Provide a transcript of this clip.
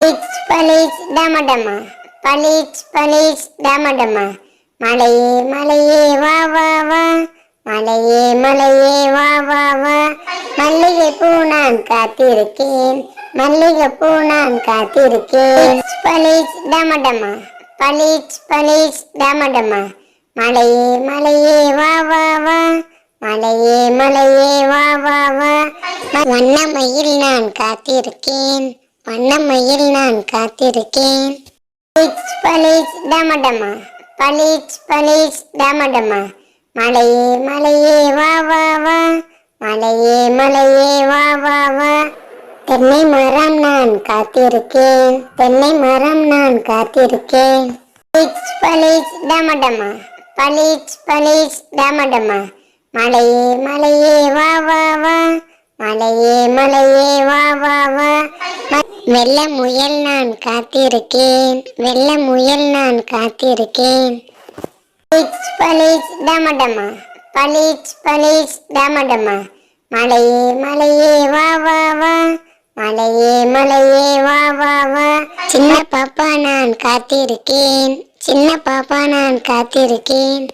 பளிச் பளிச் டமடமா பளிச் பளிச் டமடமா மலையே மலையே வா வா வா மலையே மலையே வா வா வா மல்லிகை பூ நான் காத்திருக்கேன் மல்லிகை பூ நான் காத்திருக்கேன் பளிச் டமடமா பளிச் பளிச் டமடமா மலையே மலையே வா வா வா மலையே மலையே வா வா வா வண்ணமயில் நான் காத்திருக்கேன் வண்ணமையில் நான் காத்திருக்கேன். பளிச் பளிச் டமடமா பளீச் பளீச் டமடமா மலையே மலையே வா வா வா. மலையே மலையே வா வா வா. தென்னை மரம் நான் காத்திருக்கேன். தென்னை மரம் நான் காத்திருக்கேன். பளிச் பளீச் டமடமா பளீச் பளிச் டமடமா மலையே மலையே வா வா வா. மலையே மலையே வா வா வா. வெள்ள முயல் நான் காத்திருக்கேன். வெள்ள முயல் நான் காத்திருக்கேன். பளிச் பளிச் டமடமா. டமடமா. மலையே மலையே வா வா வா. மலையே மலையே வா வா வா. சின்ன பாப்பா நான் காத்திருக்கேன். சின்ன பாப்பா நான் காத்திருக்கேன்.